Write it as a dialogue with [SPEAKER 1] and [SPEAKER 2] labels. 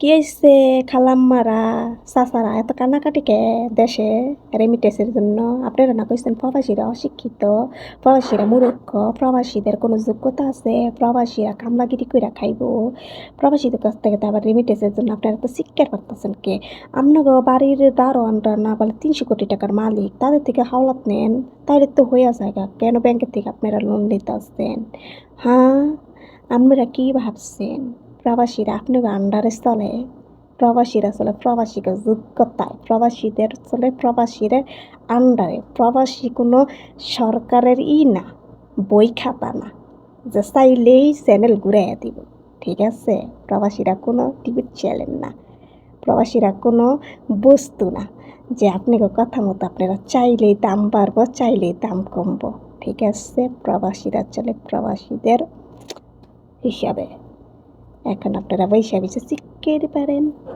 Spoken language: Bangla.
[SPEAKER 1] কি হয়েছে খালাম্মারা চাচারা এত কান্নাকাটি কে দেশে রেমিটেন্সের জন্য? আপনারা না কইছেন প্রবাসীরা অশিক্ষিত, প্রবাসীরা মূর্খ, প্রবাসীদের কোনো যোগ্যতা আছে? প্রবাসীরা কামলাগিরি কইরা খাইব। প্রবাসীদের কাছ থেকে তো আবার রেমিটেন্সের জন্য আপনারা তো শিক্ষার পারতেছেন কে? আপনার বাড়ির দারোয়ানরা না বলে তিনশো কোটি টাকার মালিক, তাদের থেকে হাওলাত নেন। তাহলে তো হইয়া জায়গা কেন ব্যাংকের থেকে আপনারা লোন নিতে আসছেন? হ্যাঁ আপনারা কী ভাবছেন? প্রবাসীরা আপনাকে আন্ডারে চলে প্রবাসীরা চলে, প্রবাসীকে যোগ্যতায়, প্রবাসীদের চলে প্রবাসীদের আন্ডারে। প্রবাসী কোনো সরকারের ই না, বই খাতা না, যে চাইলেই চ্যানেল ঘুরাইয়া দিব, ঠিক আছে? প্রবাসীরা কোনো টিভির চ্যানেল না, প্রবাসীরা কোনো বস্তু না, যে আপনাকে কথা মতো আপনারা চাইলেই দাম বাড়বো, চাইলেই দাম কমবো, ঠিক আছে? প্রবাসীরা চলে প্রবাসীদের হিসাবে। এখন আপনারা বৈশা বসে শিখতে পারেন